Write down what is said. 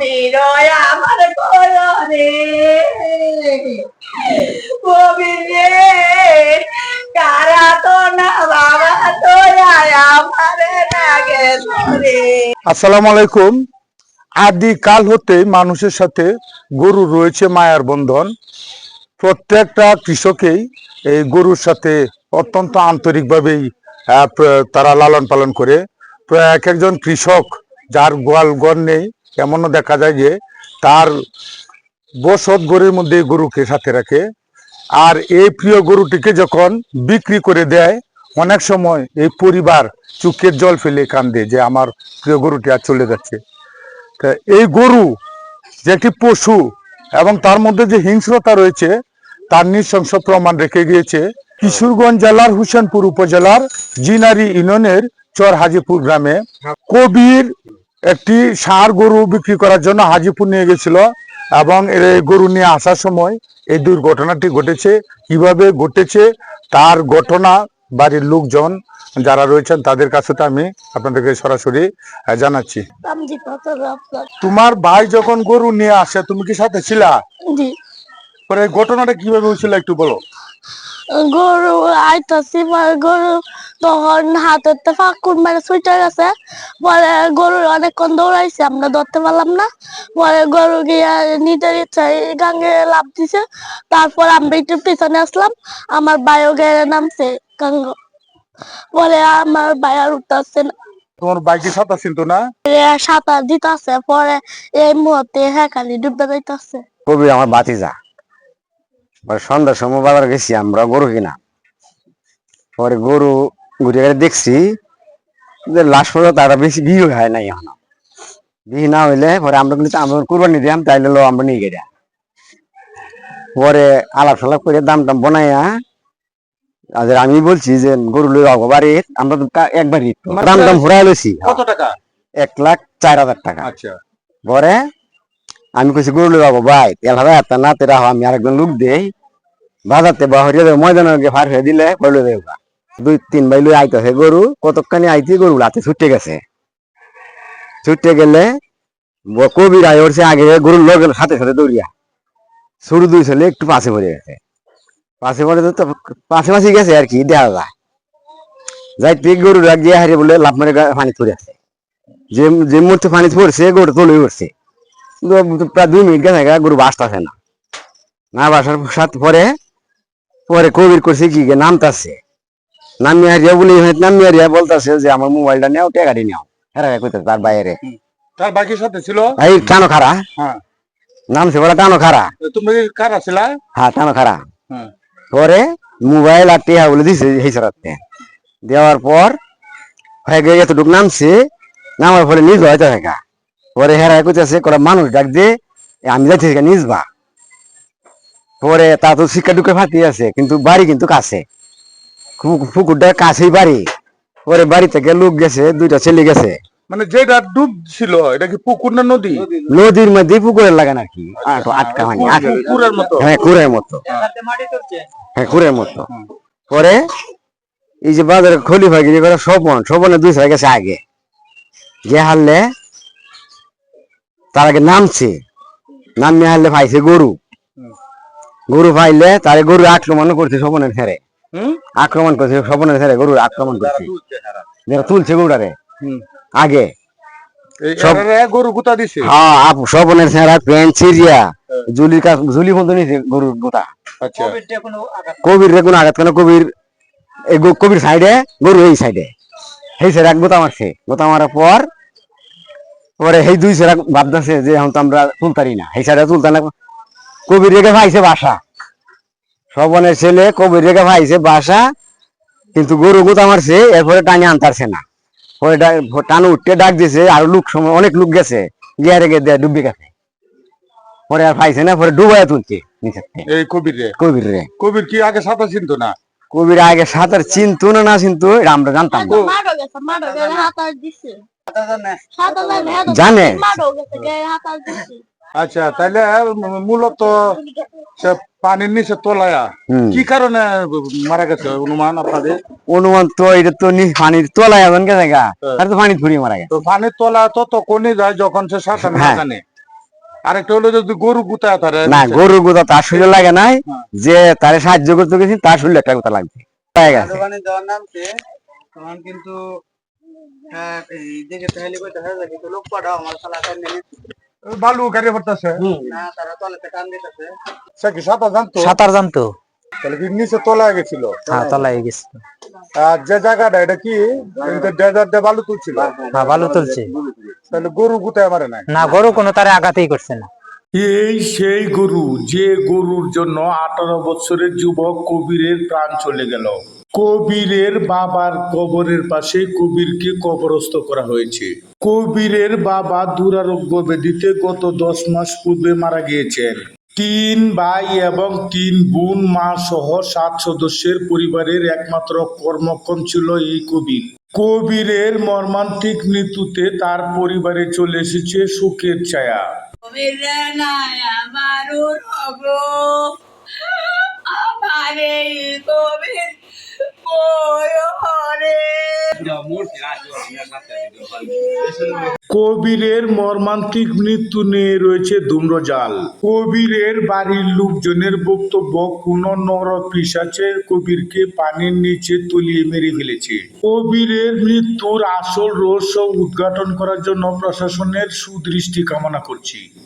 বিনয় আমার কররে কবির আসসালামু আলাইকুম। আদি কাল হতে মানুষের সাথে গরু রয়েছে মায়ার বন্ধন। প্রত্যেকটা কৃষকেই এই গরুর সাথে অত্যন্ত আন্তরিকভাবেই তারা লালন পালন করে। এক একজন কৃষক যার গোয়াল গর নেই এমনও দেখা যায় যে তার বসত গরুর মধ্যে গরুকে সাথে রাখে। আর এই প্রিয় গরুটিকে যখন বিক্রি করে দেয়, অনেক সময় এই পরিবার চোখের জল ফেলে কান্দে যে আমার প্রিয় গরুটি আর চলে যাচ্ছে। তা এই গরু যে একটি পশু এবং তার মধ্যে যে হিংস্রতা রয়েছে, তার নৃশংস প্রমাণ রেখে গিয়েছে কিশোরগঞ্জ জেলার হুসেনপুর উপজেলার জিনারি ইউনিয়নের চর হাজিপুর গ্রামে। কবির একটি ষাঁড় গরু বিক্রি করার জন্য হাজিপুর নিয়ে গেছিল এবং গরু নিয়ে আসার সময় এই দুর্ঘটনাটি ঘটেছে। কীভাবে ঘটেছে? তার ঘটনা বাড়ির লোকজন যারা রয়েছেন তাদের কাছে তো আমি আপনাদেরকে সরাসরি জানাচ্ছি। তোমার ভাই যখন গরু নিয়ে আসে তুমি কি সাথে ছিলা? পরে ঘটনাটা কীভাবে হয়েছিল একটু বলো। গরু আইতাছি গরু তখন হাতেতে ফাঁকুন মানে সুইটা গেছে পরে গরুর অনেকক্ষণ দৌড়াইছে আমরা ধরতে পারলাম না। পরে গরু গিয়া নিজের ইচ্ছায় গাঙ্গে লাভ দিছে। তারপর আমরা একটু পিছনে আসলাম আমার বায়ো গেড়ে নামছে গাঙ্গ পরে আমার ভাই আর উঠতেছে না। তোমার বাইকের সাথে কিন্তু না? এ সাঁতার দিতেছে পরে এই মুহূর্তে হ্যাঁ খালি ডুবতে যাইতেছে। কবি আমার বাতিজা পরে সন্ধ্যার সময় বাজার গেছি আমরা গরু কিনা। পরে গরু ঘুরে দেখছি যে লাশ পর্যন্ত তারা বেশি বিয়ে হয় নাই এখন। বিয়ে না হইলে পরে আমরা কিন্তু আমরা কুরবানি দিলাম তাইলে লো আমরা নিয়ে গেলাম। পরে আলাপ সালাপ করে দাম টাম বনাইয়া আর আমি বলছি যে গরু লই যাব বাড়ি আমরা তো একবারই তো। দাম টাম ঘুরাই লইছি। কত টাকা? এক লাখ চার হাজার টাকা। আচ্ছা। পরে আমি কইছি গরু লই যাব ভাই তেল হাজার একটা না তেরা আমি আরেকজন লোক দেই। বাজারতে বাহরিয়া দেবো ময়দানে ফার হয়ে দিলে বলে দেবো দুই, তিন ভাই লই আইতেছে গরু কতক্ষণে আইতে গরু লাতে ছুটে গেছে। ছুটে গেলে কবির আয় ওরছে আগে গরুর লগে সাথে সাথে দৌড়িয়া শুরু দুই ছেলে একটু পাশে পড়ে গেছে পাশে পড়ে তো পাশে পাশে গেছে আর কি দেখা যায় যাই তুই গরু গিয়ে হারিয়ে বলে লাভ মারে পানি পড়ে আছে। যে যে মুহূর্তে পানি পড়ছে গরু তোলে কিন্তু প্রায় দুই মিনিট গেছে গরু বাসতেছে না। না বাসার সাথে পরে পরে কবির করছে কি নামতাছে নামিয়ে হারিয়া বলি নামিয়ে হারিয়া বলতাছে যে আমার মোবাইলটা নেও টেকাটি নেও। হ্যাঁ কইতাছে তার বাইরে। তার বাইকের সাথে ছিল এই টানো খারা হ্যাঁ। নামছে বলে টানো খারা তুমি কারা ছিলা হ্যাঁ টানো খারা হ্যাঁ। পরে মোবাইল আর টেহা বলে দিছে এই সারাতে দেওয়ার পর হয়ে গিয়ে এতটুকু নামছে নামার পরে নিজ হয়তো থাকা পরে হেরা কইতেছে করা মানুষ ডাক দিয়ে আমি যাচ্ছি সেখানে নিজ বা। পরে তা তো শিক্ষা ঢুকে ফাটি আছে কিন্তু বাড়ি কিন্তু কাছে। পুকুরটা কাছেই বাড়ি। পরে বাড়ি থেকে লোক গেছে দুইটা ছেলে গেছে। মানে যেটা ডুব ছিল এটা কি পুকুর না নদী? নদীর মধ্যে পুকুরের লাগান আর কি। আটকা আট- মতো। হ্যাঁ কুড়ের মতো। হ্যাঁ কুড়ের মতো। পরে এই যে বাজারে খলি ভাই করে স্বপন স্বপনে দুই হয়ে গেছে আগে। যে হারলে তার আগে নামছে। নামিয়ে হারলে ভাইছে গরু। গরু পাইলে তারে গরু আক্রমণ করছে স্বপনের ফেরে আক্রমণ করছে স্বপনের ফেরে গরু আক্রমণ করছে। যেটা তুলছে গরুটারে। আগে। গরু গুতা দিছে। হ্যাঁ স্বপনের ফেরা প্যান্ট ছিড়িয়া জুলির কাছ জুলি বন্ধ নিয়েছে গরুর গোতা। আচ্ছা। কবির রে কোনো আঘাত কেন? কবির এই কবির সাইডে গরু এই সাইডে। সেই গোতা মারছে। গোতা মারার পর পরে সেই দুই সেরা ভাবতেছে যে এখন তো আমরা তুলতারি না। সেই সাইডে তুলতাম না। কবির রেখে ভাইছে বাসা। সবনের ছেলে কবির রেখে ভাইছে বাসা কিন্তু গরু গোতা মারছে এরপরে টানি আনতারছে না। পরে টানো উঠতে ডাক দিছে আর লোক সময় অনেক লোক গেছে গিয়ে রেখে দেয় ডুববে গেছে পরে আর পাইছে না পরে ডুবাইয়া তুলছে এই কবির রে। কবির রে। কবির কি আগে সাঁতার চিনতো না? কবির আগে সাঁতার চিনতো না না চিনতো এটা আমরা জানতাম জানে, আচ্ছা তাহলে মূলত পানির নিচে তোলায়া। কি কারণে মারা গেছে? অনুমান আপনাদের? অনুমান তো এটা তো নি পানির তলায় এমন কে জায়গা আর তো পানি ফুরিয়ে মারা গেছে। তো পানির তোলা তো কোনে যায় যখন সে সাঁতার না হ্যাঁ। জানে। আরেকটা হলো যদি গরু গুতায় তারে। না গরু গোদা তার শরীরে লাগে নাই। যে তারে সাহায্য করতে গেছি তার শরীরে একটা গোতা লাগবে। হয়ে গেছে নামছে তখন কিন্তু হ্যাঁ, এই দিকে তাহলে কই দেখা কিন্তু লোক পাঠাও আমার বালু গাড়ি ভরতেছে না সে কি সাঁতার জানতো? সাঁতার জানতো। তাহলে কি নিচে তলায় গেছিল? হ্যাঁ তলায় গেছে আর যে জায়গাটা এটা কি? ডেজার্ট দিয়ে বালু তুলছিল? হ্যাঁ ভালো তুলছে। তাহলে গরু গুতায় মারে না গরু কোনো তারে আঘাতেই করছে না। এই সেই গরু যে গরুর জন্য আঠারো বছরের যুবক কবিরের প্রাণ চলে গেল। কবিরের বাবার কবরের পাশে কবিরকে কবরস্থ করা হয়েছে। কবিরের বাবা দুরারোগ্য ব্যাধিতে গত দশ মাস পূর্বে মারা গিয়েছেন। তিন ভাই এবং তিন বোন, মা সহ সাত সদস্যের পরিবারের একমাত্র কর্মক্ষম ছিল এই কবির। কবিরের মর্মান্তিক মৃত্যুতে তার পরিবারে চলে এসেছে সুখের ছায়া। আমার কবিরের মর্মান্তিক মৃত্যু নিয়ে রয়েছে ধূম্রজাল। কবিরের বাড়ির লোকজনের বক্তব্য, কোন নর পিসাচে কবিরকে পানির নিচে তলিয়ে মেরে ফেলেছে। কবিরের মৃত্যুর আসল রহস্য উদ্ঘাটন করার জন্য প্রশাসনের সুদৃষ্টি কামনা করছি।